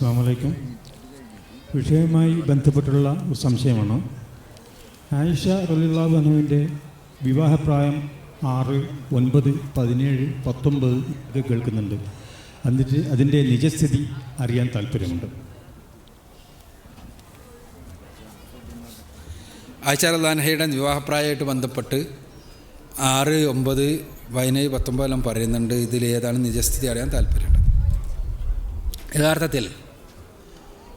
അസ്സാം വലൈക്കും വിഷയവുമായി ബന്ധപ്പെട്ടുള്ള ഒരു സംശയമാണ്. ആയിഷ റലിള്ള അനുവിന്റെ വിവാഹപ്രായം ആറ് ഒൻപത് പതിനേഴ് പത്തൊമ്പത് ഇത് കേൾക്കുന്നുണ്ട്. എന്നിട്ട് അതിന്റെ നിജസ്ഥിതി അറിയാൻ താല്പര്യമുണ്ട്. ആചാരദാനഹയുടെ വിവാഹപ്രായമായിട്ട് ബന്ധപ്പെട്ട് ആറ് ഒമ്പത് പതിനേഴ് പത്തൊമ്പതെല്ലാം പറയുന്നുണ്ട്. ഇതിൽ ഏതാണ് നിജസ്ഥിതി അറിയാൻ താല്പര്യമുണ്ട്? യഥാർത്ഥത്തിൽ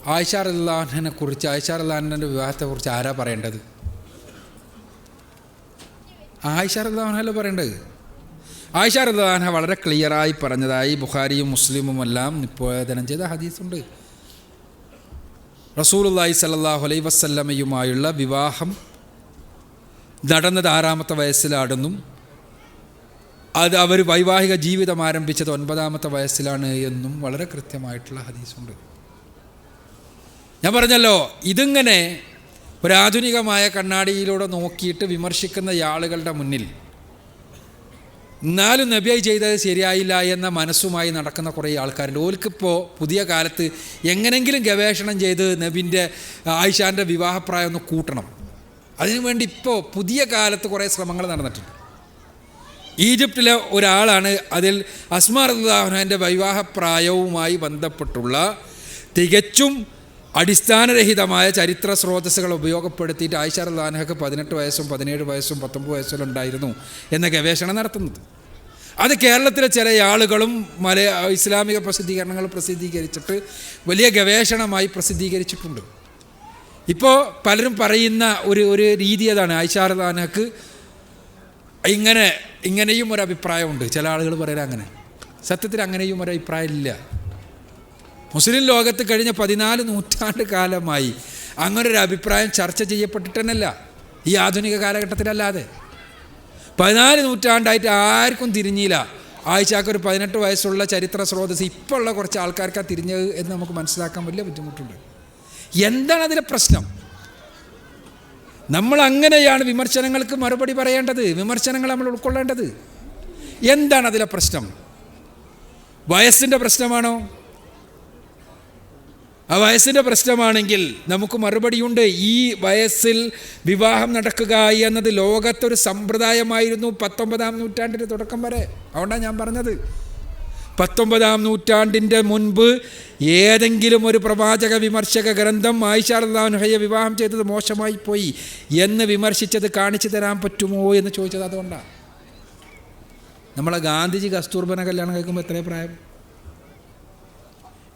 ആയിഷാറുല്ലാഹിനെ കുറിച്ച് ആയിഷാർ അള്ളാഹന്റെ വിവാഹത്തെക്കുറിച്ച് ആരാ പറയേണ്ടത്? ആയിഷാർ അള്ളാഹനല്ലോ പറയേണ്ടത്? ആയിഷാർ അള്ളാഹന വളരെ ക്ലിയറായി പറഞ്ഞതായി ബുഖാരിയും മുസ്ലിമും എല്ലാം നിപ്പോധനം ചെയ്ത ഹദീസുണ്ട്. റസൂലുല്ലാഹി സല്ലാഹു അലൈ വസ്ല്ലമയുമായുള്ള വിവാഹം നടന്നത് ആറാമത്തെ വയസ്സിലാണെന്നും അത് അവർ വൈവാഹിക ജീവിതം ആരംഭിച്ചത് ഒൻപതാമത്തെ വയസ്സിലാണ് എന്നും വളരെ കൃത്യമായിട്ടുള്ള ഹദീസുണ്ട്. ഞാൻ പറഞ്ഞല്ലോ ഇതിങ്ങനെ ഒരാധുനികമായ കണ്ണാടിയിലൂടെ നോക്കിയിട്ട് വിമർശിക്കുന്ന ആളുകളുടെ മുന്നിൽ എന്നാലും നബിയായി ചെയ്തത് ശരിയായില്ല എന്ന മനസ്സുമായി നടക്കുന്ന കുറേ ആൾക്കാരുണ്ട്. ഓൽക്കിപ്പോൾ പുതിയ കാലത്ത് എങ്ങനെങ്കിലും ഗവേഷണം ചെയ്ത് നബിന്റെ ആയിഷാന്റെ വിവാഹപ്രായം ഒന്ന് കൂട്ടണം. അതിനുവേണ്ടി ഇപ്പോൾ പുതിയ കാലത്ത് കുറേ ശ്രമങ്ങൾ നടന്നിട്ടുണ്ട്. ഈജിപ്തിലെ ഒരാളാണ് അതിൽ അസ്മാർ അള്ളാഹുന്റെ വിവാഹപ്രായവുമായി ബന്ധപ്പെട്ടുള്ള തികച്ചും അടിസ്ഥാനരഹിതമായ ചരിത്ര സ്രോതസ്സുകൾ ഉപയോഗപ്പെടുത്തിയിട്ട് ആയിഷ അള്ളാഹക്ക് പതിനെട്ട് വയസ്സും പതിനേഴ് വയസ്സും പത്തൊമ്പത് വയസ്സും ഉണ്ടായിരുന്നു എന്ന ഗവേഷണം നടത്തുന്നത്. അത് കേരളത്തിലെ ചില ആളുകളും മല ഇസ്ലാമിക പ്രസിദ്ധീകരണങ്ങൾ പ്രസിദ്ധീകരിച്ചിട്ട് വലിയ ഗവേഷണമായി പ്രസിദ്ധീകരിച്ചിട്ടുണ്ട്. ഇപ്പോൾ പലരും പറയുന്ന ഒരു ഒരു രീതി അതാണ്. ആയിഷാർദാനക്ക് ഇങ്ങനെ ഇങ്ങനെയും ഒരു അഭിപ്രായമുണ്ട്. ചില ആളുകൾ പറയുന്നത് അങ്ങനെ. സത്യത്തിൽ അങ്ങനെയും ഒരു അഭിപ്രായമില്ല. മുസ്ലിം ലോകത്ത് കഴിഞ്ഞ പതിനാല് നൂറ്റാണ്ട് കാലമായി അങ്ങനൊരു അഭിപ്രായം ചർച്ച ചെയ്യപ്പെട്ടിട്ടല്ല ഈ ആധുനിക കാലഘട്ടത്തിലല്ലാതെ. പതിനാല് നൂറ്റാണ്ടായിട്ട് ആർക്കും തിരിഞ്ഞില്ല. ആഴ്ചക്ക് ഒരു പതിനെട്ട് വയസ്സുള്ള ചരിത്ര സ്രോതസ് ഇപ്പോൾ ഉള്ള കുറച്ച് ആൾക്കാർക്കാണ് തിരിഞ്ഞത് എന്ന് നമുക്ക് മനസ്സിലാക്കാൻ വലിയ ബുദ്ധിമുട്ടുണ്ട്. എന്താണ് അതിലെ പ്രശ്നം? നമ്മൾ അങ്ങനെയാണ് വിമർശനങ്ങൾക്ക് മറുപടി പറയേണ്ടത്. വിമർശനങ്ങൾ നമ്മൾ ഉൾക്കൊള്ളേണ്ടത്. എന്താണ് അതിലെ പ്രശ്നം? വയസ്സിന്റെ പ്രശ്നമാണോ? ആ വയസ്സിന്റെ പ്രശ്നമാണെങ്കിൽ നമുക്ക് മറുപടിയുണ്ട് ഈ വയസ്സിൽ വിവാഹം നടക്കുക എന്നത് ലോകത്തൊരു സമ്പ്രദായമായിരുന്നു പത്തൊമ്പതാം നൂറ്റാണ്ടിന്റെ തുടക്കം വരെ. അതുകൊണ്ടാണ് ഞാൻ പറഞ്ഞത്. പത്തൊമ്പതാം നൂറ്റാണ്ടിന്റെ മുൻപ് ഏതെങ്കിലും ഒരു പ്രവാചക വിമർശക ഗ്രന്ഥം ആയിഷാർഹയെ വിവാഹം ചെയ്തത് മോശമായി പോയി എന്ന് വിമർശിച്ചത് കാണിച്ചു തരാൻ പറ്റുമോ എന്ന് ചോദിച്ചത് അതുകൊണ്ടാണ്. നമ്മളെ ഗാന്ധിജി കസ്തൂർബന കല്യാണം കഴിക്കുമ്പോൾ എത്രയും പ്രായം?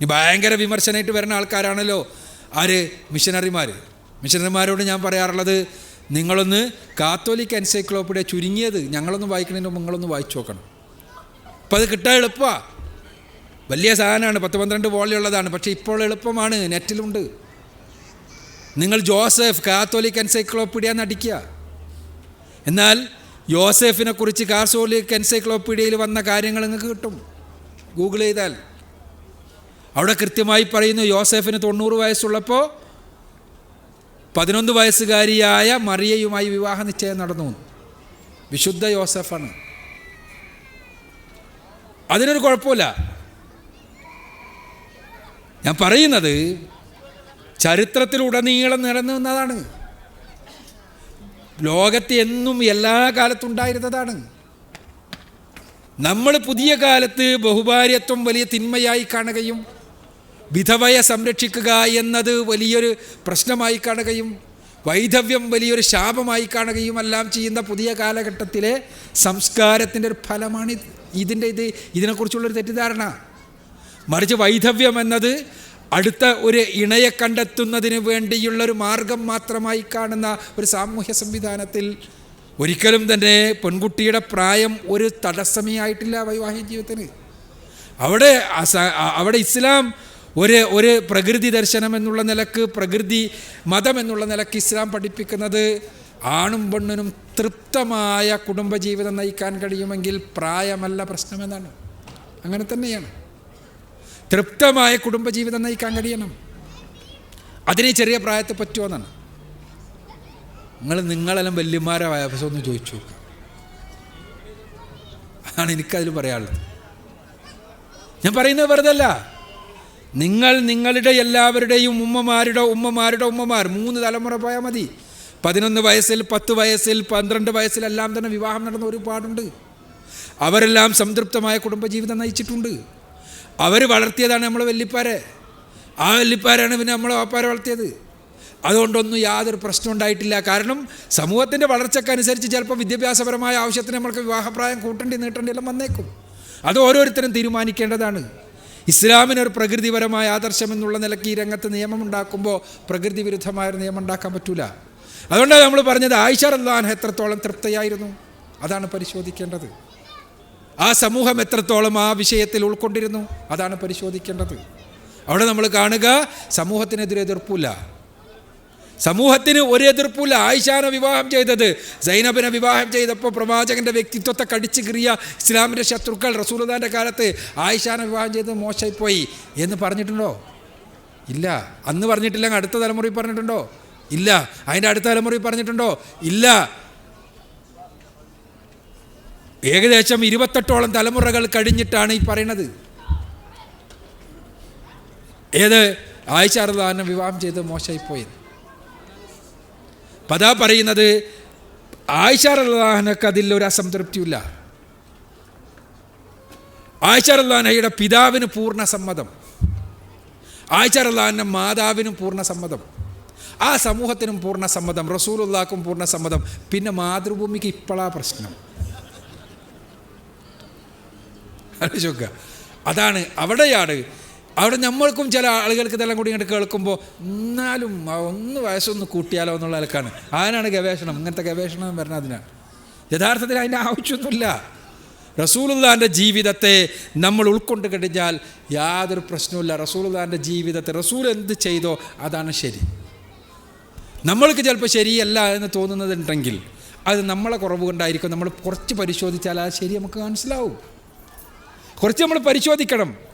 ഇനി ഭയങ്കര വിമർശനമായിട്ട് വരുന്ന ആൾക്കാരാണല്ലോ. ആര്? മിഷനറിമാർ മിഷനറിമാരോട് ഞാൻ പറയാറുള്ളത് നിങ്ങളൊന്ന് കാത്തോലിക് എൻസൈക്ലോപ്പീഡിയ ചുരുങ്ങിയത് ഞങ്ങളൊന്ന് വായിക്കണതിന് മുമ്പ് നിങ്ങളൊന്ന് വായിച്ചു നോക്കണം. അപ്പോൾ അത് കിട്ടാൻ എളുപ്പമാണ് വലിയ സാധനമാണ് പത്ത് പന്ത്രണ്ട് വോളിയുള്ളതാണ് പക്ഷേ ഇപ്പോൾ എളുപ്പമാണ് നെറ്റിലുണ്ട്. നിങ്ങൾ ജോസഫ് കാത്തോലിക് എൻസൈക്ലോപ്പീഡിയ നടിക്കുക. എന്നാൽ യോസെഫിനെ കുറിച്ച് കാത്തോലിക് എൻസൈക്ലോപ്പീഡിയയിൽ വന്ന കാര്യങ്ങൾ നിങ്ങൾക്ക് കിട്ടും. ഗൂഗിൾ ചെയ്താൽ. അവിടെ കൃത്യമായി പറയുന്നു യോസെഫിന് തൊണ്ണൂറ് വയസ്സുള്ളപ്പോൾ പതിനൊന്ന് വയസ്സുകാരിയായ മറിയയുമായി വിവാഹ നിശ്ചയം നടന്നു. വിശുദ്ധ യോസഫാണ്. അതിനൊരു കുഴപ്പമില്ല. ഞാൻ പറയുന്നത് ചരിത്രത്തിലുടനീളം നിലനിന്നതാണ് നിന്നതാണ് ലോകത്ത് എന്നും എല്ലാ കാലത്തും ഉണ്ടായിരുന്നതാണ്. നമ്മൾ പുതിയ കാലത്ത് ബഹുഭാര്യത്വം വലിയ തിന്മയായി കാണുകയും വിധവയെ സംരക്ഷിക്കുക എന്നത് വലിയൊരു പ്രശ്നമായി കാണുകയും വൈധവ്യം വലിയൊരു ശാപമായി കാണുകയും എല്ലാം ചെയ്യുന്ന പുതിയ കാലഘട്ടത്തിലെ സംസ്കാരത്തിന്റെ ഒരു ഫലമാണ് ഇതിന്റെ ഇത് ഇതിനെക്കുറിച്ചുള്ളൊരു തെറ്റിദ്ധാരണ. മറിച്ച് വൈധവ്യം എന്നത് അടുത്ത ഒരു ഇണയെ കണ്ടെത്തുന്നതിന് വേണ്ടിയുള്ളൊരു മാർഗം മാത്രമായി കാണുന്ന ഒരു സാമൂഹ്യ സംവിധാനത്തിൽ ഒരിക്കലും തന്നെ പെൺകുട്ടിയുടെ പ്രായം ഒരു തടസ്സമേ ആയിട്ടില്ല വൈവാഹിക ജീവിതത്തിന്. അവിടെ അവിടെ ഇസ്ലാം ഒരു ഒരു പ്രകൃതി ദർശനം എന്നുള്ള നിലയ്ക്ക് പ്രകൃതി മതം എന്നുള്ള നിലയ്ക്ക് ഇസ്ലാം പഠിപ്പിക്കുന്നത് ആണും പെണ്ണിനും തൃപ്തമായ കുടുംബജീവിതം നയിക്കാൻ കഴിയുമെങ്കിൽ പ്രായമല്ല പ്രശ്നമെന്നാണ്. അങ്ങനെ തന്നെയാണ്. തൃപ്തമായ കുടുംബജീവിതം നയിക്കാൻ കഴിയണം. അതിനെ ചെറിയ പ്രായത്തിൽ പറ്റുമെന്നാണ് നിങ്ങൾ നിങ്ങളെല്ലാം വല്യമാരെ വയസ്സം ഒന്ന് ചോദിച്ചു നോക്കുക അതാണ് എനിക്കതിൽ പറയാനുള്ളത്. ഞാൻ പറയുന്നത് വെറുതെ അല്ല നിങ്ങൾ നിങ്ങളുടെ എല്ലാവരുടെയും ഉമ്മമാരുടെ ഉമ്മമാരുടെ ഉമ്മമാർ മൂന്ന് തലമുറ പോയാൽ മതി. പതിനൊന്ന് വയസ്സിൽ പത്ത് വയസ്സിൽ പന്ത്രണ്ട് വയസ്സിലെല്ലാം തന്നെ വിവാഹം നടന്ന ഒരുപാടുണ്ട്. അവരെല്ലാം സംതൃപ്തമായ കുടുംബജീവിതം നയിച്ചിട്ടുണ്ട്. അവർ വളർത്തിയതാണ് നമ്മൾ വല്ലിപ്പാരെ ആ വല്ലിപ്പാരാണ് പിന്നെ നമ്മളെ വാപ്പാരെ വളർത്തിയത്. അതുകൊണ്ടൊന്നും യാതൊരു പ്രശ്നം ഉണ്ടായിട്ടില്ല. കാരണം സമൂഹത്തിന്റെ വളർച്ചക്കനുസരിച്ച് ചിലപ്പോൾ വിദ്യാഭ്യാസപരമായ ആവശ്യത്തിന് നമ്മൾക്ക് വിവാഹപ്രായം കൂട്ടേണ്ടി നീട്ടേണ്ടി എല്ലാം വന്നേക്കും. അത് ഓരോരുത്തരും തീരുമാനിക്കേണ്ടതാണ്. ഇസ്ലാമിനൊരു പ്രകൃതിപരമായ ആദർശം എന്നുള്ള നിലയ്ക്ക് ഈ രംഗത്ത് നിയമം ഉണ്ടാക്കുമ്പോൾ പ്രകൃതി വിരുദ്ധമായ നിയമം ഉണ്ടാക്കാൻ പറ്റൂല. അതുകൊണ്ടാണ് നമ്മൾ പറഞ്ഞത് ആയിഷ റല്ലാൻ എത്രത്തോളം തൃപ്തയായിരുന്നു? അതാണ് പരിശോധിക്കേണ്ടത്. ആ സമൂഹം എത്രത്തോളം ആ വിഷയത്തിൽ ഉൾക്കൊണ്ടിരുന്നു? അതാണ് പരിശോധിക്കേണ്ടത്. അവിടെ നമ്മൾ കാണുക സമൂഹത്തിനെതിരെ എതിർപ്പില്ല സമൂഹത്തിന് ഒരു എതിർപ്പില്ല ആയിഷാനെ വിവാഹം ചെയ്തത്. സൈനബിനെ വിവാഹം ചെയ്തപ്പോൾ പ്രവാചകന്റെ വ്യക്തിത്വത്തെ കടിച്ചു കീറിയ ഇസ്ലാമിന്റെ ശത്രുക്കൾ റസൂലുദാന്റെ കാലത്ത് ആയിഷാനെ വിവാഹം ചെയ്തത് മോശമായിപ്പോയി എന്ന് പറഞ്ഞിട്ടുണ്ടോ? ഇല്ല. അന്ന് പറഞ്ഞിട്ടില്ല അടുത്ത തലമുറയിൽ പറഞ്ഞിട്ടുണ്ടോ? ഇല്ല. അതിന്റെ അടുത്ത തലമുറയിൽ പറഞ്ഞിട്ടുണ്ടോ? ഇല്ല. ഏകദേശം ഇരുപത്തെട്ടോളം തലമുറകൾ കഴിഞ്ഞിട്ടാണ് ഈ പറയുന്നത് ഏത്? ആയിഷാർദാനെ വിവാഹം ചെയ്ത് മോശമായിപ്പോയത്. അപ്പം അതാ പറയുന്നത് ആയിഷാർദാനക്ക് അതിൽ ഒരു അസംതൃപ്തിയില്ല. ആയിഷാർദാനയുടെ പിതാവിന് പൂർണ സമ്മതം. ആയിഷാർദാന്റെ മാതാവിനും പൂർണ സമ്മതം. ആ സമൂഹത്തിനും പൂർണ സമ്മതം. റസൂലുള്ളാക്കും പൂർണ സമ്മതം. പിന്നെ മാതൃഭൂമിക്ക് ഇപ്പോഴാ പ്രശ്നം. ആലോചിക്കുക അതാണ് അവിടെയാണ് അവിടെ നമ്മൾക്കും ചില ആളുകൾക്ക് ഇതെല്ലാം കൂടി ഇങ്ങോട്ട് കേൾക്കുമ്പോൾ എന്നാലും ഒന്ന് വയസ്സൊന്ന് കൂട്ടിയാലോ എന്നുള്ള നിലക്കാണ്. അതിനാണ് ഗവേഷണം? ഇങ്ങനത്തെ ഗവേഷണം വരുന്നത് അതിനാണ് യഥാർത്ഥത്തിൽ അതിന്റെ ആവശ്യമൊന്നുമില്ല. റസൂലുള്ളാന്റെ ജീവിതത്തെ നമ്മൾ ഉൾക്കൊണ്ട് കഴിഞ്ഞാൽ യാതൊരു പ്രശ്നവുമില്ല. റസൂലുള്ളാന്റെ ജീവിതത്തെ റസൂൽ എന്ത് ചെയ്തോ അതാണ് ശരി. നമ്മൾക്ക് ചിലപ്പോൾ ശരിയല്ല എന്ന് തോന്നുന്നതുണ്ടെങ്കിൽ അത് നമ്മളെ കുറവ് കൊണ്ടായിരിക്കും. നമ്മൾ കുറച്ച് പരിശോധിച്ചാൽ ആ ശരി നമുക്ക് മനസ്സിലാവും. കുറച്ച് നമ്മൾ പരിശോധിക്കണം.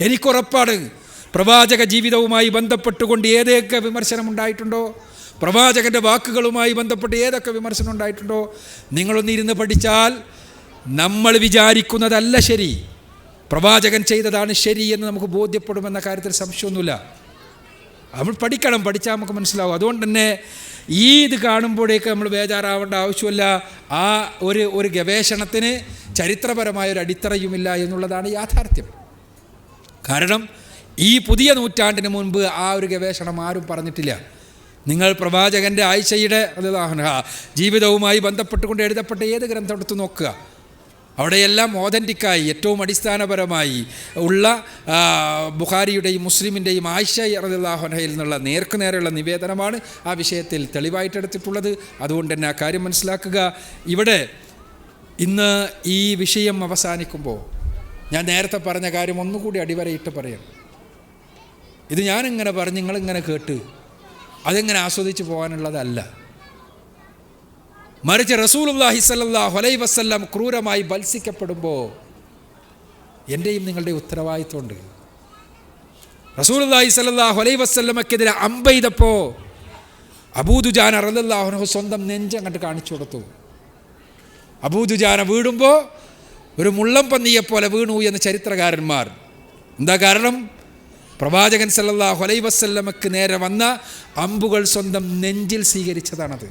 എനിക്കുറപ്പാണ് പ്രവാചക ജീവിതവുമായി ബന്ധപ്പെട്ടുകൊണ്ട് ഏതൊക്കെ വിമർശനം ഉണ്ടായിട്ടുണ്ടോ പ്രവാചകന്റെ വാക്കുകളുമായി ബന്ധപ്പെട്ട് ഏതൊക്കെ വിമർശനം ഉണ്ടായിട്ടുണ്ടോ നിങ്ങളൊന്നിരുന്ന് പഠിച്ചാൽ നമ്മൾ വിചാരിക്കുന്നതല്ല ശരി. പ്രവാചകൻ ചെയ്തതാണ് ശരി എന്ന് നമുക്ക് ബോധ്യപ്പെടുമെന്ന കാര്യത്തിൽ സംശയമൊന്നുമില്ല. നമ്മൾ പഠിക്കണം പഠിച്ചാൽ നമുക്ക് മനസ്സിലാവും. അതുകൊണ്ട് തന്നെ ഈ ഇത് കാണുമ്പോഴേക്ക് നമ്മൾ ബേജാറാവേണ്ട ആവശ്യമില്ല. ആ ഒരു ഒരു ഗവേഷണത്തിന് ചരിത്രപരമായ ഒരു അടിത്തറയുമില്ല എന്നുള്ളതാണ് യാഥാർത്ഥ്യം. കാരണം ഈ പുതിയ നൂറ്റാണ്ടിന് മുൻപ് ആ ഒരു ഗവേഷണം ആരും പറഞ്ഞിട്ടില്ല. നിങ്ങൾ പ്രവാചകന്റെ അല്ലാഹുൻഹ ജീവിതവുമായി ബന്ധപ്പെട്ടുകൊണ്ട് എഴുതപ്പെട്ട ഏത് ഗ്രന്ഥം എടുത്ത് നോക്കുക. അവിടെയെല്ലാം ഓതന്റിക്കായി ഏറ്റവും അടിസ്ഥാനപരമായി ഉള്ള ബുഹാരിയുടെയും മുസ്ലിമിന്റെയും ആയിഷ ഇറദുല്ലാഹുനഹയിൽ നിന്നുള്ള നേർക്കുനേരെയുള്ള നിവേദനമാണ് ആ വിഷയത്തിൽ തെളിവായിട്ടെടുത്തിട്ടുള്ളത് അതുകൊണ്ട് തന്നെ ആ കാര്യം മനസ്സിലാക്കുക. ഇവിടെ ഇന്ന് ഈ വിഷയം അവസാനിക്കുമ്പോൾ ഞാൻ നേരത്തെ പറഞ്ഞ കാര്യം ഒന്നുകൂടി അടിവരയിട്ട് പറയാം. ഇത് ഞാനിങ്ങനെ പറഞ്ഞ് നിങ്ങളിങ്ങനെ കേട്ട് അതെങ്ങനെ ആസ്വദിച്ച് പോകാനുള്ളതല്ല. മറിച്ച് റസൂലുല്ലാഹി സല്ലല്ലാഹു അലൈഹി വസല്ലം ക്രൂരമായി ബത്സിക്കപ്പെടുമ്പോൾ എന്റെയും നിങ്ങളുടെ ഉത്തരവാദിത്വമുണ്ട്. റസൂലുല്ലാഹി സല്ലാ അലൈഹി വസ്ല്ലമക്കെതിരെ അമ്പെയ്തപ്പോൾ അബൂദുജാൻ അറല്ലാഹുനഹു സ്വന്തം നെഞ്ചങ്ങട്ട് കാണിച്ചു കൊടുത്തു. അബൂദുജാന വീടുമ്പോൾ ഒരു മുള്ളം പന്നിയെപ്പോലെ വീണു എന്ന് ചരിത്രകാരന്മാർ. എന്താ കാരണം? പ്രവാചകൻ സല്ലല്ലാഹു അലൈഹി വസ്ല്ലമക്ക് നേരെ വന്ന അമ്പുകൾ സ്വന്തം നെഞ്ചിൽ സ്വീകരിച്ചതാണത്.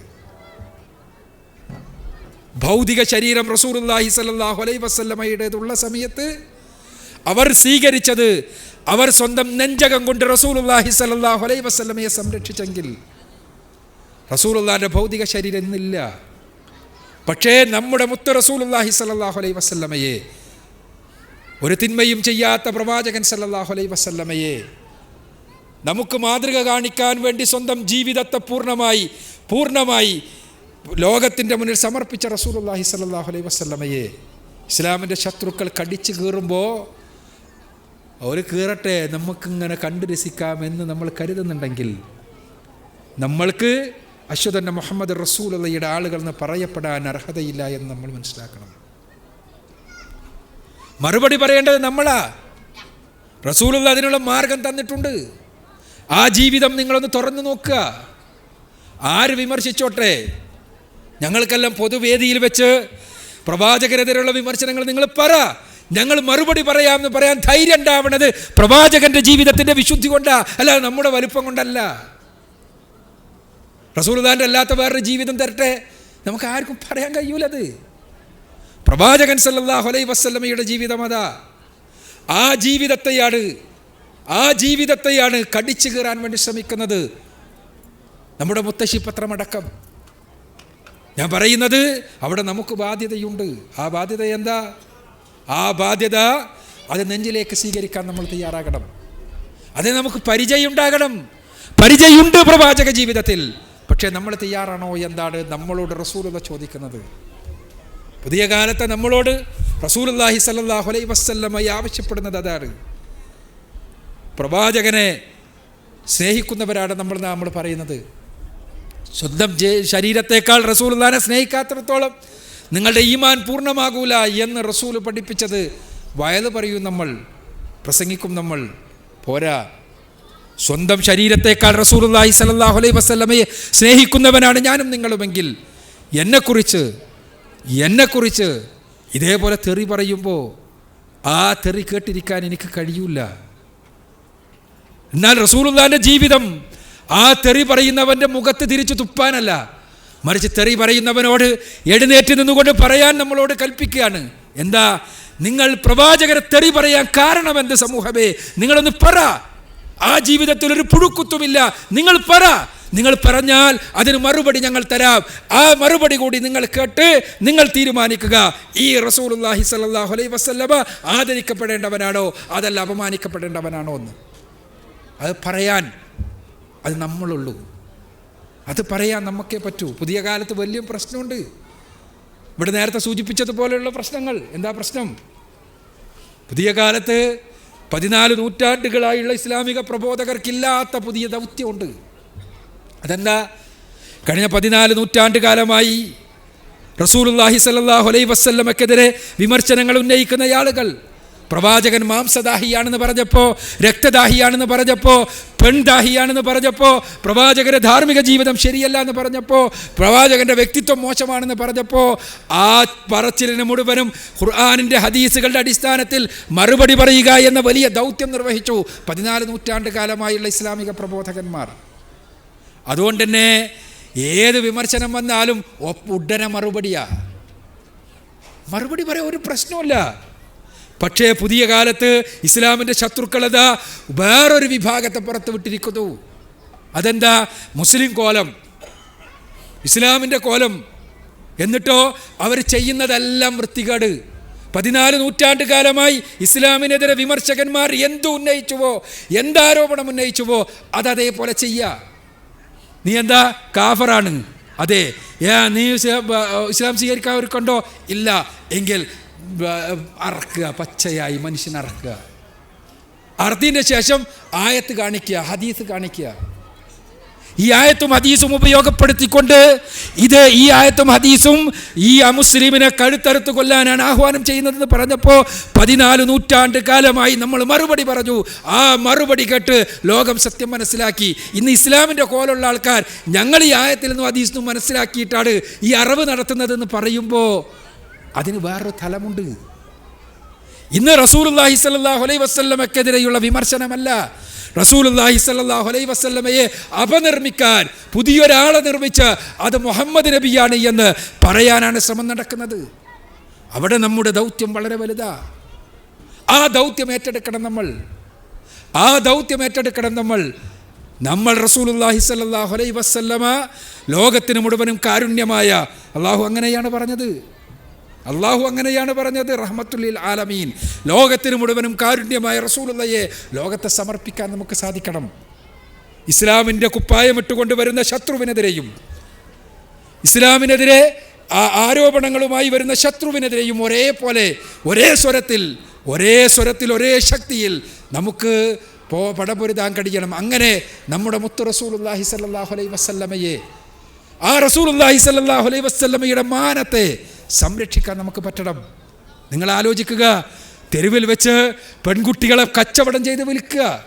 ഭൗതിക ശരീരം റസൂലുള്ളാഹി സല്ലല്ലാഹു അലൈഹി വസ്ല്ലമയുടേതുള്ള സമയത്ത് അവർ സ്വീകരിച്ചത് അവർ സ്വന്തം നെഞ്ചകം കൊണ്ട് റസൂലുള്ളാഹി സല്ലല്ലാഹു അലൈഹി വസല്ലമയെ സംരക്ഷിച്ചെങ്കിൽ റസൂലുള്ളാഹിന്റെ ഭൗതിക ശരീരം ഇന്നില്ല പക്ഷേ നമ്മുടെ മുത്ത റസൂലുള്ളാഹി സല്ലല്ലാഹു അലൈഹി വസല്ലമയെ ഒരു തിന്മയും ചെയ്യാത്ത പ്രവാചകൻ സല്ലല്ലാഹു അലൈഹി വസല്ലമയെ നമുക്ക് മാതൃക കാണിക്കാൻ വേണ്ടി സ്വന്തം ജീവിതത്തെ പൂർണമായി പൂർണമായി ലോകത്തിന്റെ മുന്നിൽ സമർപ്പിച്ച റസൂലുള്ളാഹി സല്ലല്ലാഹു അലൈഹി വസല്ലമയെ ഇസ്ലാമിന്റെ ശത്രുക്കൾ കടിച്ചു കീറുമ്പോൾ അവർ കീറട്ടെ നമുക്കിങ്ങനെ കണ്ടു രസിക്കാമെന്ന് നമ്മൾ കരുതുന്നുണ്ടെങ്കിൽ നമ്മൾക്ക് അശ്വതന്റെ മുഹമ്മദ് റസൂലയുടെ ആളുകൾ എന്ന് പറയപ്പെടാൻ അർഹതയില്ല എന്ന് നമ്മൾ മനസ്സിലാക്കണം. മറുപടി പറയേണ്ടത് നമ്മളാ. റസൂലുള്ള അതിനുള്ള മാർഗം തന്നിട്ടുണ്ട്. ആ ജീവിതം നിങ്ങളൊന്ന് തുറന്നു നോക്കുക. ആര് വിമർശിച്ചോട്ടെ? ഞങ്ങൾക്കെല്ലാം പൊതുവേദിയിൽ വെച്ച് പ്രവാചകരെതിരെയുള്ള വിമർശനങ്ങൾ നിങ്ങൾ പറ. ഞങ്ങൾ മറുപടി പറയാമെന്ന് പറയാൻ ധൈര്യം ഉണ്ടാവണത് പ്രവാചകന്റെ ജീവിതത്തിന്റെ വിശുദ്ധി കൊണ്ടാ. അല്ല നമ്മുടെ വലുപ്പം കൊണ്ടല്ല. റസൂൽദാന്റെ അല്ലാത്ത വേറൊരു ജീവിതം തരട്ടെ? നമുക്ക് ആർക്കും പറയാൻ കഴിയൂലത്. പ്രവാചകൻ സല്ലല്ലാഹു അലൈഹി വസല്ലമയുടെ ജീവിതം അതാ. ആ ജീവിതത്തെയാണ് ആ ജീവിതത്തെയാണ് കടിച്ചു കീറാൻ വേണ്ടി ശ്രമിക്കുന്നത്. നമ്മുടെ മുത്തശ്ശി പത്രമടക്കം ഞാൻ പറയുന്നത് അവിടെ നമുക്ക് ബാധ്യതയുണ്ട്. ആ ബാധ്യത എന്താ? ആ ബാധ്യത അത് നെഞ്ചിലേക്ക് സ്വീകരിക്കാൻ നമ്മൾ തയ്യാറാകണം. അതിന് നമുക്ക് പരിചയം ഉണ്ടാകണം പരിചയമുണ്ട് പ്രവാചക ജീവിതത്തിൽ. പക്ഷേ നമ്മൾ തയ്യാറാണോ എന്താണ് നമ്മളോട് റസൂലുള്ള ചോദിക്കുന്നത്? പുതിയ കാലത്തെ നമ്മളോട് റസൂലുല്ലാഹി സല്ലാഹു അലൈ വസ്ല്ലമായി ആവശ്യപ്പെടുന്നത് അതാണ്. പ്രവാചകനെ സ്നേഹിക്കുന്നവരാണ് നമ്മൾ നമ്മൾ പറയുന്നത്. സ്വന്തം ശരീരത്തേക്കാൾ റസൂലുല്ലാനെ സ്നേഹിക്കാത്തിടത്തോളം നിങ്ങളുടെ ഈമാൻ പൂർണമാകൂല എന്ന് റസൂൽ പഠിപ്പിച്ചത് വയത് പറയും നമ്മൾ പ്രസംഗിക്കും നമ്മൾ പോരാ. സ്വന്തം ശരീരത്തെക്കാൾ റസൂലുല്ലാഹി സല്ലല്ലാഹു അലൈഹി വസല്ലമയെ സ്നേഹിക്കുന്നവനാണ് ഞാനും നിങ്ങളുമെങ്കിൽ എന്നെക്കുറിച്ച് എന്നെക്കുറിച്ച് ഇതേപോലെ തെറി പറയുമ്പോൾ ആ തെറി കേട്ടിരിക്കാൻ എനിക്ക് കഴിയൂല. എന്നാൽ റസൂലുള്ളാന്റെ ജീവിതം ആ തെറി പറയുന്നവന്റെ മുഖത്ത് തിരിച്ചു തുപ്പാനല്ല. മറിച്ച് തെറി പറയുന്നവനോട് എഴുന്നേറ്റ് നിന്നുകൊണ്ട് പറയാൻ നമ്മളോട് കൽപ്പിക്കുകയാണ്. എന്താ? നിങ്ങൾ പ്രവാചകരെ തെറി പറയാൻ കാരണം കാരണമെന്ത് സമൂഹമേ? നിങ്ങളൊന്ന് പറ. ആ ജീവിതത്തിൽ ഒരു പുഴുക്കുത്തുമില്ല. നിങ്ങൾ പറ. നിങ്ങൾ പറഞ്ഞാൽ അതിന് മറുപടി ഞങ്ങൾ തരാം. ആ മറുപടി കൂടി നിങ്ങൾ കേട്ട് നിങ്ങൾ തീരുമാനിക്കുക. ഈ റസൂലുള്ളാഹി സല്ലാഹു അലൈഹി വസല്ലമ ആദരിക്കപ്പെടേണ്ടവനാണോ? അതല്ല അപമാനിക്കപ്പെടേണ്ടവനാണോ എന്ന്. അത് പറയാൻ അത് നമ്മളുള്ളൂ. അത് പറയാൻ നമുക്കേ പറ്റൂ. പുതിയ കാലത്ത് വലിയ പ്രശ്നമുണ്ട്. ഇവിടെ നേരത്തെ സൂചിപ്പിച്ചതുപോലെയുള്ള പ്രശ്നങ്ങൾ. എന്താ പ്രശ്നം? പുതിയ കാലത്ത് പതിനാല് നൂറ്റാണ്ടുകളായുള്ള ഇസ്ലാമിക പ്രബോധകർക്കില്ലാത്ത പുതിയ ദൗത്യമുണ്ട്. അതെന്താ? കഴിഞ്ഞ പതിനാല് നൂറ്റാണ്ട് കാലമായി റസൂലുല്ലാഹി സല്ലാഹു അലൈഹി വസ്ല്ലമക്കെതിരെ വിമർശനങ്ങൾ ഉന്നയിക്കുന്ന ആളുകൾ പ്രവാചകൻ മാംസദാഹിയാണെന്ന് പറഞ്ഞപ്പോൾ രക്തദാഹിയാണെന്ന് പറഞ്ഞപ്പോൾ പെൺദാഹിയാണെന്ന് പറഞ്ഞപ്പോൾ പ്രവാചകരെ ധാർമ്മിക ജീവിതം ശരിയല്ല എന്ന് പറഞ്ഞപ്പോൾ പ്രവാചകന്റെ വ്യക്തിത്വം മോശമാണെന്ന് പറഞ്ഞപ്പോൾ ആ പറച്ചിലിന് മുഴുവനും ഖുർആാനിന്റെ ഹദീസുകളുടെ അടിസ്ഥാനത്തിൽ മറുപടി പറയുക എന്ന വലിയ ദൗത്യം നിർവഹിച്ചു. പതിനാല് നൂറ്റാണ്ട് കാലമായുള്ള ഇസ്ലാമിക പ്രബോധകന്മാർ. അതുകൊണ്ട് തന്നെ ഏത് വിമർശനം വന്നാലും ഉടനെ മറുപടിയാ. മറുപടി പറയാൻ ഒരു പ്രശ്നമില്ല പക്ഷേ പുതിയ കാലത്ത് ഇസ്ലാമിന്റെ ശത്രുക്കളത വേറൊരു വിഭാഗത്തെ പുറത്ത് വിട്ടിരിക്കുന്നു. അതെന്താ? മുസ്ലിം കോലം. ഇസ്ലാമിന്റെ കോലം. എന്നിട്ടോ അവർ ചെയ്യുന്നതെല്ലാം വൃത്തികേട്. പതിനാല് നൂറ്റാണ്ട് കാലമായി ഇസ്ലാമിനെതിരെ വിമർശകന്മാർ എന്തു ഉന്നയിച്ചുവോ എന്താരോപണം ഉന്നയിച്ചുവോ അത് അതേപോലെ ചെയ്യുക നീ എന്താ? കാഫറാണ്. അതെ. നീ ഇസ്ലാം സ്വീകരിക്കാൻ അവർക്കുണ്ടോ ഇല്ല. എങ്കിൽ അറക്കുക പച്ചയായി മനുഷ്യൻ അറക്കുക. അറുത്തതിന്റെ ശേഷം ആയത്ത് കാണിക്കുക ഹദീസ് കാണിക്കുക. ഈ ആയത്തും ഹദീസും ഉപയോഗപ്പെടുത്തിക്കൊണ്ട് ഇത് ഈ ആയത്തും ഹദീസും ഈ അമുസ്ലിമിനെ കഴുത്തറുത്ത് കൊല്ലാനാണ് ആഹ്വാനം ചെയ്യുന്നതെന്ന് പറഞ്ഞപ്പോൾ പതിനാല് നൂറ്റാണ്ട് കാലമായി നമ്മൾ മറുപടി പറഞ്ഞു. ആ മറുപടി കേട്ട് ലോകം സത്യം മനസ്സിലാക്കി. ഇന്ന് ഇസ്ലാമിന്റെ കോലുള്ള ആൾക്കാർ ഞങ്ങൾ ഈ ആയത്തിൽ നിന്നും ഹദീസ് നിന്നും മനസ്സിലാക്കിയിട്ടാണ് ഈ അറിവ് നടത്തുന്നതെന്ന് പറയുമ്പോൾ അതിന് വേറൊരു തലമുണ്ട്. ഇന്ന് റസൂലുല്ലാഹി സല്ലല്ലാഹു അലൈഹി വസ്ല്ലമക്കെതിരെയുള്ള വിമർശനമല്ല. റസൂലുല്ലാഹി സല്ലല്ലാഹു അലൈഹി വസല്ലമയെ അപനിർമ്മിക്കാൻ പുതിയൊരാളെ നിർമ്മിച്ച് അത് മുഹമ്മദ് നബിയാണ് എന്ന് പറയാനാണ് ശ്രമം നടക്കുന്നത്. അവിടെ നമ്മുടെ ദൗത്യം വളരെ വലുതാ. ആ ദൗത്യം ഏറ്റെടുക്കണം നമ്മൾ. ആ ദൗത്യം ഏറ്റെടുക്കണം നമ്മൾ. നമ്മൾ റസൂലുല്ലാഹി സല്ലല്ലാഹു അലൈഹി വസല്ലമ ലോകത്തിന് മുഴുവനും കാരുണ്യമായ അള്ളാഹു അങ്ങനെയാണ് പറഞ്ഞത്. അള്ളാഹു അങ്ങനെയാണ് പറഞ്ഞത് റഹ്മത്തുല്ലിൽ ആലമീൻ. ലോകത്തിന് മുഴുവനും കാരുണ്യമായ റസൂലുള്ളയെ ലോകത്തെ സമർപ്പിക്കാൻ നമുക്ക് സാധിക്കണം. ഇസ്ലാമിന്റെ കുപ്പായമിട്ടുകൊണ്ട് വരുന്ന ശത്രുവിനെതിരെയും ഇസ്ലാമിനെതിരെ ആ ആരോപണങ്ങളുമായി വരുന്ന ശത്രുവിനെതിരെയും ഒരേപോലെ ഒരേ സ്വരത്തിൽ ഒരേ സ്വരത്തിൽ ഒരേ ശക്തിയിൽ നമുക്ക് പോ പടപൊരുതാൻ കഴിയണം. അങ്ങനെ നമ്മുടെ മുത്ത് റസൂലുല്ലാഹി സല്ലല്ലാഹു അലൈഹി വസല്ലമയെ ആ റസൂലുല്ലാഹി അല്ലാഹി അലൈഹി വസല്ലമയുടെ മാനത്തെ സംരക്ഷിക്കാൻ നമുക്ക് പറ്റണം. നിങ്ങൾ ആലോചിക്കുക തെരുവിൽ വെച്ച് പെൺകുട്ടികളെ കച്ചവടം ചെയ്ത് വിൽക്കുക.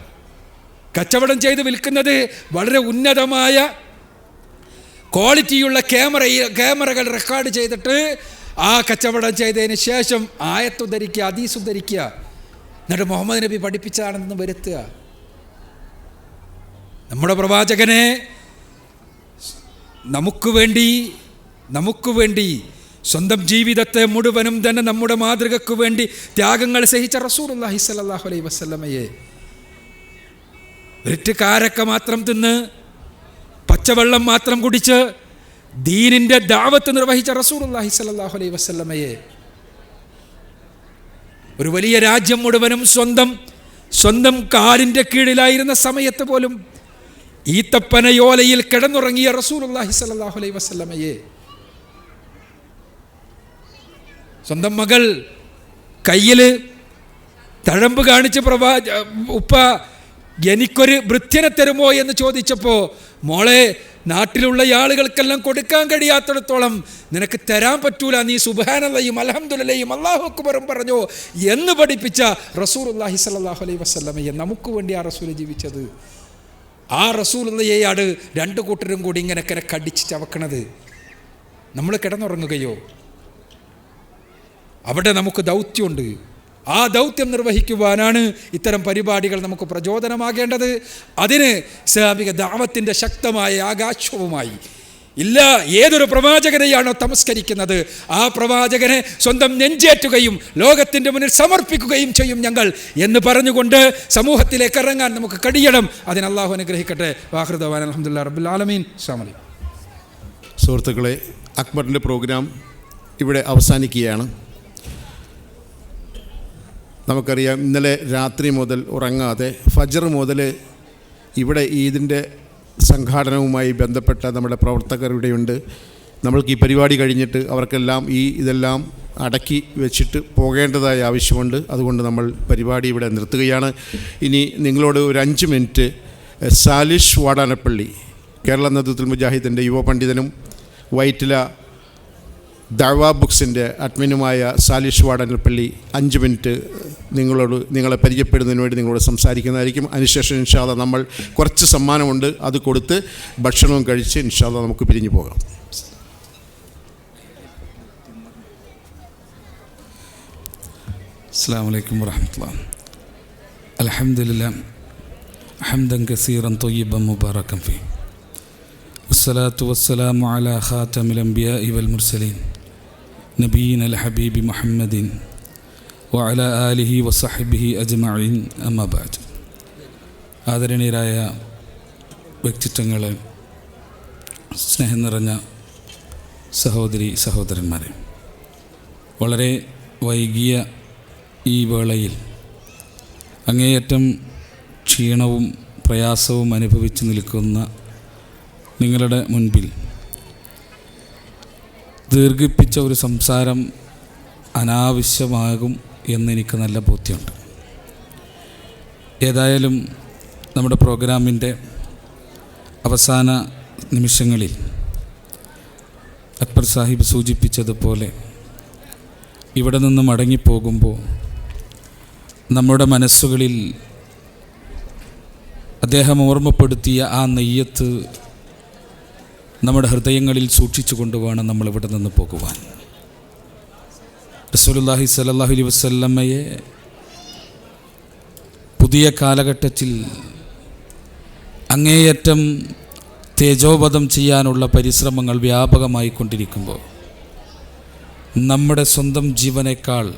കച്ചവടം ചെയ്ത് വിൽക്കുന്നത് വളരെ ഉന്നതമായ ക്വാളിറ്റിയുള്ള ക്യാമറ ക്യാമറകൾ റെക്കോർഡ് ചെയ്തിട്ട് ആ കച്ചവടം ചെയ്തതിന് ശേഷം ആയത്വം ധരിക്കുക അതീസും ധരിക്കുക എന്നിട്ട് മുഹമ്മദ് നബി പഠിപ്പിച്ചതാണെന്ന് വരുത്തുക. നമ്മുടെ പ്രവാചകനെ നമുക്ക് വേണ്ടി നമുക്ക് വേണ്ടി സ്വന്തം ജീവിതത്തെ മുഴുവനും തന്നെ നമ്മുടെ മാതൃകയ്ക്ക് വേണ്ടി ത്യാഗങ്ങൾ സഹിച്ച റസൂർ അള്ളാഹി സല്ലാഹു അലൈ വസ്ലമയെ ഒരിറ്റ് കാരക്ക മാത്രം തിന്ന് പച്ചവെള്ളം മാത്രം കുടിച്ച് ദീനിന്റെ ദാവത്ത് നിർവഹിച്ച റസൂർ അള്ളാഹി സല്ലാഹു അലൈ വസ്ലമയെ ഒരു വലിയ രാജ്യം മുഴുവനും സ്വന്തം സ്വന്തം കാലിന്റെ കീഴിലായിരുന്ന സമയത്ത് പോലും ഈത്തപ്പനയോലയിൽ കിടന്നുറങ്ങിയ റസൂൽ അള്ളാഹി സല്ലാഹു അലൈ വസ്ലമയെ സ്വന്തം മകൾ കയ്യിൽ തഴമ്പ് കാണിച്ച് പ്രഭാ ഉപ്പ എനിക്കൊരു വൃത്യനെ തരുമോ എന്ന് ചോദിച്ചപ്പോൾ മോളെ നാട്ടിലുള്ള ആളുകൾക്കെല്ലാം കൊടുക്കാൻ കഴിയാത്തിടത്തോളം നിനക്ക് തരാൻ പറ്റൂല. നീ സുബാനല്ലയും അലഹമുല്ലയും അള്ളാഹു അക്ബറും പറഞ്ഞോ. എന്ന് പഠിപ്പിച്ച റസൂർ അള്ളാഹി സല്ലാഹു അലൈഹി വസ്ലമയെ നമുക്ക് വേണ്ടി ആ റസൂൽ ജീവിച്ചത്. ആ റസൂലയെയാണ് രണ്ട് കൂട്ടരും കൂടി ഇങ്ങനെ കടിച്ച് ചവക്കണത്. നമ്മൾ കിടന്നുറങ്ങുകയോ അവിടെ നമുക്ക് ദൗത്യമുണ്ട്. ആ ദൗത്യം നിർവഹിക്കുവാനാണ് ഇത്തരം പരിപാടികൾ നമുക്ക് പ്രചോദനമാകേണ്ടത്. അതിന് ഇസ്ലാമിക ദാമത്തിന്റെ ശക്തമായ ആകാശവുമായി. ഇല്ല ഏതൊരു പ്രവാചകനെയാണോ തമസ്കരിക്കുന്നത്? ആ പ്രവാചകനെ സ്വന്തം നെഞ്ചേറ്റുകയും ലോകത്തിന്റെ മുന്നിൽ സമർപ്പിക്കുകയും ചെയ്യും ഞങ്ങൾ എന്ന് പറഞ്ഞുകൊണ്ട് സമൂഹത്തിലേക്ക് ഇറങ്ങാൻ നമുക്ക് കഴിയണം. അതിന് അള്ളാഹു അനുഗ്രഹിക്കട്ടെ. വാഹൃദവാൻ അലഹമുല്ല റബുൽ ആലമീൻ. സ്വാമലി സുഹൃത്തുക്കളെ അക്ബറിന്റെ പ്രോഗ്രാം ഇവിടെ അവസാനിക്കുകയാണ്. നമുക്കറിയാം ഇന്നലെ രാത്രി മുതൽ ഉറങ്ങാതെ ഫജർ മുതൽ ഇവിടെ ഈദിന്റെ സംഘാടനവുമായി ബന്ധപ്പെട്ട നമ്മുടെ പ്രവർത്തകർ ഇവിടെയുണ്ട്. നമ്മൾക്ക് ഈ പരിപാടി കഴിഞ്ഞിട്ട് അവർക്കെല്ലാം ഈ ഇതെല്ലാം അടക്കി വെച്ചിട്ട് പോകേണ്ടതായ ആവശ്യമുണ്ട്. അതുകൊണ്ട് നമ്മൾ പരിപാടി ഇവിടെ നിർത്തുകയാണ്. ഇനി നിങ്ങളോട് ഒരു അഞ്ച് മിനിറ്റ് സാലിഷ് വാടാനപ്പള്ളി കേരള നേതൃത്വത്തിൽ മുജാഹിദിന്റെ യുവ പണ്ഡിതനും വൈറ്റില ദഴവ ബുക്സിൻ്റെ അഡ്മിനുമായ സാലിഷ് വാടനപ്പള്ളി അഞ്ച് മിനിറ്റ് നിങ്ങളോട് നിങ്ങളെ പരിചയപ്പെടുന്നതിന് വേണ്ടി നിങ്ങളോട് സംസാരിക്കുന്നതായിരിക്കും അതിനുശേഷം ഇൻഷാല്ല നമ്മൾ കുറച്ച് സമ്മാനമുണ്ട് അത് കൊടുത്ത് ഭക്ഷണവും കഴിച്ച് ഇൻഷാല്ല നമുക്ക് പിരിഞ്ഞു പോകാം السلام عليكم ورحمة الله الحمد لله حمدا كثيرا طيبا مباركا فيه والصلاة والسلام على خاتم الأنبياء والمرسلين നബീന അൽ ഹബീബി മുഹമ്മദിൻ വഅല ആലിഹി വസഹബിഹി അജ്മഈൻ അമ്മബാജ് ആദരണീയരായ വ്യക്തിത്വങ്ങളെ സ്നേഹം നിറഞ്ഞ സഹോദരി സഹോദരന്മാരെ വളരെ വൈകിയ ഈ വേളയിൽ അങ്ങേയറ്റം ക്ഷീണവും പ്രയാസവും അനുഭവിച്ച് നിൽക്കുന്ന നിങ്ങളുടെ മുൻപിൽ ദീർഘിപ്പിച്ച ഒരു സംസാരം അനാവശ്യമാകും എന്നെനിക്ക് നല്ല ബോധ്യമുണ്ട്. ഏതായാലും നമ്മുടെ പ്രോഗ്രാമിന്റെ അവസാന നിമിഷങ്ങളിൽ അക്ബർ സാഹിബ് സൂചിപ്പിച്ചതുപോലെ ഇവിടെ നിന്ന് മടങ്ങിപ്പോകുമ്പോൾ നമ്മുടെ മനസ്സുകളിൽ അദ്ദേഹം ഓർമ്മപ്പെടുത്തിയ ആ നെയ്യത്ത് നമ്മുടെ ഹൃദയങ്ങളിൽ സൂക്ഷിച്ചു കൊണ്ടുവേണം നമ്മൾ ഇവിടെ നിന്ന് പോകുവാൻ. റസൂലുല്ലാഹി സല്ലാഹു അലൈ വസ്ല്ലമ്മയെ പുതിയ കാലഘട്ടത്തിൽ അങ്ങേയറ്റം തേജോവധം ചെയ്യാനുള്ള പരിശ്രമങ്ങൾ വ്യാപകമായി കൊണ്ടിരിക്കുമ്പോൾ നമ്മുടെ സ്വന്തം ജീവനേക്കാൾ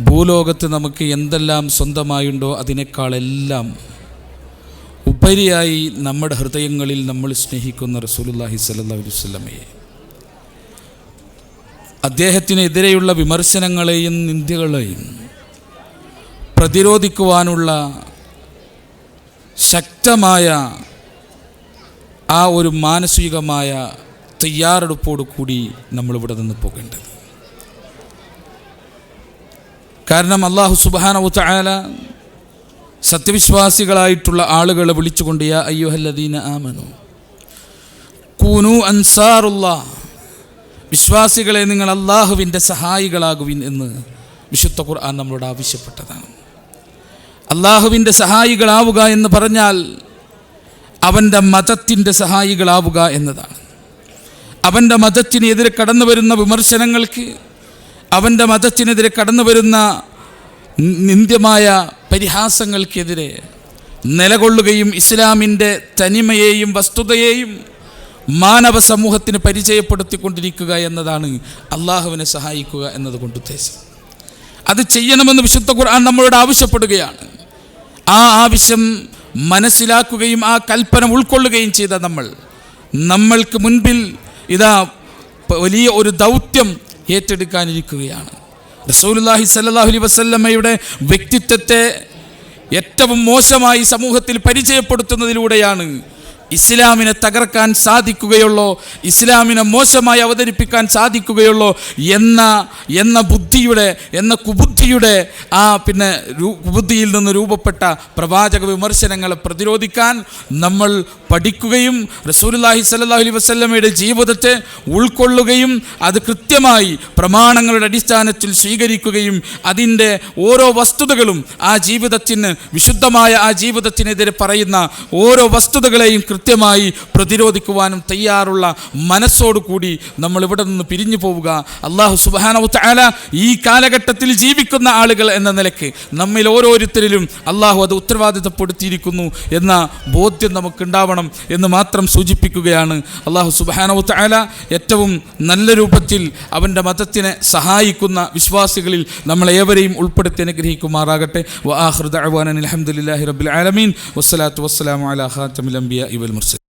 ഭൂലോകത്ത് നമുക്ക് എന്തെല്ലാം സ്വന്തമായുണ്ടോ അതിനേക്കാളെല്ലാം ഉപരിയായി നമ്മുടെ ഹൃദയങ്ങളിൽ നമ്മൾ സ്നേഹിക്കുന്ന റസൂലുല്ലാഹി സല്ലാ വസ്ലമയെ അദ്ദേഹത്തിനെതിരെയുള്ള വിമർശനങ്ങളെയും നിന്ദ്യകളെയും പ്രതിരോധിക്കുവാനുള്ള ശക്തമായ ആ ഒരു മാനസികമായ തയ്യാറെടുപ്പോടു കൂടി നമ്മളിവിടെ നിന്ന് പോകേണ്ടത്. കാരണം അള്ളാഹു സുബാന ചായാല സത്യവിശ്വാസികളായിട്ടുള്ള ആളുകളെ വിളിച്ചുകൊണ്ട് യാ അയ്യുഹല്ലദീന ആമനു കൂനു അൻസാറുള്ള വിശ്വാസികളെ നിങ്ങൾ അള്ളാഹുവിന്റെ സഹായികളാകുവിൻ എന്ന് വിശുദ്ധ ഖുർആൻ നമ്മളോട് ആവശ്യപ്പെട്ടതാണ്. അള്ളാഹുവിന്റെ സഹായികളാവുക എന്ന് പറഞ്ഞാൽ അവന്റെ മതത്തിന്റെ സഹായികളാവുക എന്നതാണ്. അവന്റെ മതത്തിനെതിരെ കടന്നു വരുന്ന വിമർശനങ്ങൾക്ക് അവന്റെ മതത്തിനെതിരെ കടന്നു വരുന്ന നിന്ദ്യമായ പരിഹാസങ്ങൾക്കെതിരെ നിലകൊള്ളുകയും ഇസ്ലാമിന്റെ തനിമയെയും വസ്തുതയെയും മാനവ സമൂഹത്തിന് പരിചയപ്പെടുത്തിക്കൊണ്ടിരിക്കുക എന്നതാണ് അള്ളാഹുവിനെ സഹായിക്കുക എന്നതുകൊണ്ട് ഉദ്ദേശം. അത് ചെയ്യണമെന്ന് വിശുദ്ധ ഖുർആൻ നമ്മളോട് ആവശ്യപ്പെടുകയാണ്. ആ ആവശ്യം മനസ്സിലാക്കുകയും ആ കൽപ്പന ഉൾക്കൊള്ളുകയും ചെയ്ത നമ്മൾ. നമ്മൾക്ക് മുൻപിൽ ഇതാ വലിയ ഒരു ദൗത്യം ഏറ്റെടുക്കാനിരിക്കുകയാണ്. റസൂലുള്ളാഹി സല്ലല്ലാഹു അലൈഹി വസല്ലമയുടെ വ്യക്തിത്വത്തെ ഏറ്റവും മോശമായി സമൂഹത്തിൽ പരിചയപ്പെടുത്തുന്നതിലൂടെയാണ് ഇസ്ലാമിനെ തകർക്കാൻ സാധിക്കുകയുള്ളോ ഇസ്ലാമിനെ മോശമായി അവതരിപ്പിക്കാൻ സാധിക്കുകയുള്ളോ എന്ന എന്ന ബുദ്ധിയുടെ എന്ന കുബുദ്ധിയുടെ ആ പിന്നെ കുബുദ്ധിയിൽ നിന്ന് രൂപപ്പെട്ട പ്രവാചക വിമർശനങ്ങളെ പ്രതിരോധിക്കാൻ നമ്മൾ പഠിക്കുകയും റസൂലുള്ളാഹി സല്ലാ അലൈഹി വസല്ലമയുടെ ജീവിതത്തെ ഉൾക്കൊള്ളുകയും അത് കൃത്യമായി പ്രമാണങ്ങളുടെ അടിസ്ഥാനത്തിൽ സ്വീകരിക്കുകയും അതിന്റെ ഓരോ വസ്തുതകളും ആ ജീവിതത്തിന് വിശുദ്ധമായ ആ ജീവിതത്തിനെതിരെ പറയുന്ന ഓരോ വസ്തുതകളെയും കൃത്യമായി പ്രതിരോധിക്കുവാനും തയ്യാറുള്ള മനസ്സോടുകൂടി നമ്മൾ ഇവിടെ നിന്ന് പിരിഞ്ഞു പോവുക. അള്ളാഹു സുബാനവു ഈ കാലഘട്ടത്തിൽ ജീവിക്കുന്ന ആളുകൾ എന്ന നിലയ്ക്ക് നമ്മിൽ ഓരോരുത്തരിലും അള്ളാഹു അത് ഉത്തരവാദിത്തപ്പെടുത്തിയിരിക്കുന്നു എന്ന ബോധ്യം നമുക്കുണ്ടാവണം എന്ന് മാത്രം സൂചിപ്പിക്കുകയാണ്. അള്ളാഹു സുബാനവു താല ഏറ്റവും നല്ല രൂപത്തിൽ അവന്റെ മതത്തിനെ സഹായിക്കുന്ന വിശ്വാസികളിൽ നമ്മളേവരെയും ഉൾപ്പെടുത്തി അനുഗ്രഹിക്കുമാറാകട്ടെ. വആഖിറു ദഅവാന അലഹമുല്ലാഹി റബ്ബിൽ ആലമീൻ. വസ്സലാത്തു വസ്സലാമു അലാ ഹാത്തമിലംബിയ അംബിയാ المرسلين.